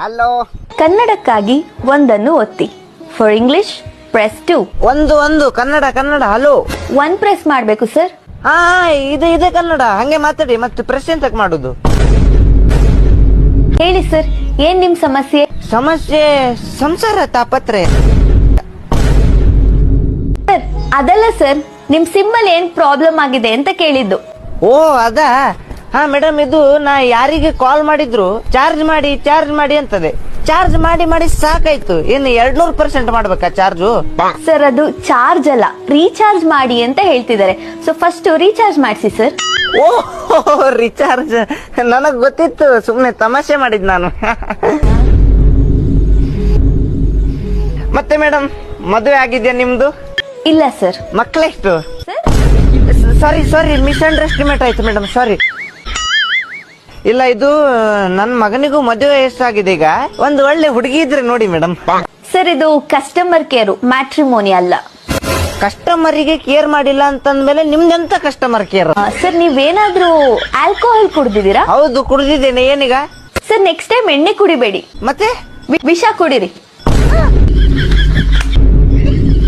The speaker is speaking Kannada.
ಹಲೋ ಕನ್ನಡಕ್ಕಾಗಿ ಒಂದನ್ನು ಒತ್ತಿ. ಫಾರ್ ಇಂಗ್ಲಿಷ್ ಪ್ರೆಸ್ ಟು ಒಂದು ಒಂದು. Kannada Kannada. Hello one press ಮಾಡಬೇಕು ಸರ್ ಹಾ ಇದೆ ಇದೆ ಕನ್ನಡ. ಹಂಗೆ ಮಾತಾಡಿ ಮತ್ತೆ ಪ್ರೆಸ್ ಎಂತ ಮಾಡುದು? ಹೇಳಿ ಸರ್ ಏನ್ ನಿಮ್ ಸಮಸ್ಯೆ? ಸಮಸ್ಯೆ ಸಂಸಾರ ತಾಪತ್ರೆ. ಸರ್ ಅದಲ್ಲ ಸರ್ ನಿಮ್ ಸಿಮ್ಮಲ್ಲಿ ಏನ್ ಪ್ರಾಬ್ಲಮ್ ಆಗಿದೆ ಅಂತ ಕೇಳಿದ್ದು. ಓ ಅದ? ಹಾ ಮೇಡಮ್ ಇದು ನಾ ಯಾರಿಗೆ ಕಾಲ್ ಮಾಡಿದ್ರು ಚಾರ್ಜ್ ಮಾಡಿ ಚಾರ್ಜ್ ಮಾಡಿ ಅಂತದೆ. ಚಾರ್ಜ್ ಮಾಡಿ ಮಾಡಿ ಸಾಕಾಯ್ತು. ಇನ್ನು ಎರಡ್ನೂರು ಪರ್ಸೆಂಟ್ ಮಾಡ್ಬೇಕಾ ಚಾರ್ಜು ಸರ್ ಅದು ಚಾರ್ಜ್ ಅಲ್ಲ. ರೀಚಾರ್ಜ್ ಮಾಡಿ ಅಂತ ಹೇಳ್ತಿದ್ದಾರೆ. ಸೊ ಫಸ್ಟ್ ರೀಚಾರ್ಜ್ ಮಾಡಿಸಿ ಸರ್ ಓ ರೀಚಾರ್ಜ್ ನನಗ್ ಗೊತ್ತಿತ್ತು. ಸುಮ್ನೆ ತಮಾಷೆ ಮಾಡಿದ್ ನಾನು. ಮತ್ತೆ ಮೇಡಮ್ ಮದುವೆ ಆಗಿದ್ಯಾ ನಿಮ್ದು? ಇಲ್ಲ ಸರ್ ಮಕ್ಳೆಷ್ಟು? ಸರ್ ಸಾರಿ ಸಾರಿ ಮಿಸ್ಅಂಡರ್ಸ್ಟಿಮೇಟ್ ಆಯ್ತು ಮೇಡಮ್ ಸಾರಿ ಇಲ್ಲ ಇದು ನನ್ನ ಮಗನಿಗೂ ಮದುವೆ ಎಷ್ಟಾಗಿದೆ ಈಗ. ಒಂದು ಒಳ್ಳೆ ಹುಡುಗಿ ಇದ್ರೆ ನೋಡಿ ಮೇಡಮ್ ಸರ್ ಇದು ಕಸ್ಟಮರ್ ಕೇರ್ ಮ್ಯಾಟ್ರಿಮೋನಿ ಅಲ್ಲ. ಕಸ್ಟಮರಿಗೆ ಕೇರ್ ಮಾಡಿಲ್ಲ ಅಂತಂದ್ಮೇಲೆ ನಿಮ್ದೆಂತ ಕಸ್ಟಮರ್ ಕೇರ್ ಸರ್ ನೀವೇನಾದ್ರೂ ಆಲ್ಕೋಹಾಲ್ ಕುಡ್ದಿದ್ದೀರಾ? ಹೌದು ಕುಡಿದಿದ್ದೇನೆ. ಏನೀಗ? ಸರ್ ನೆಕ್ಸ್ಟ್ ಟೈಮ್ ಎಣ್ಣೆ ಕುಡಿಬೇಡಿ. ಮತ್ತೆ? ವಿಷ ಕುಡಿರಿ.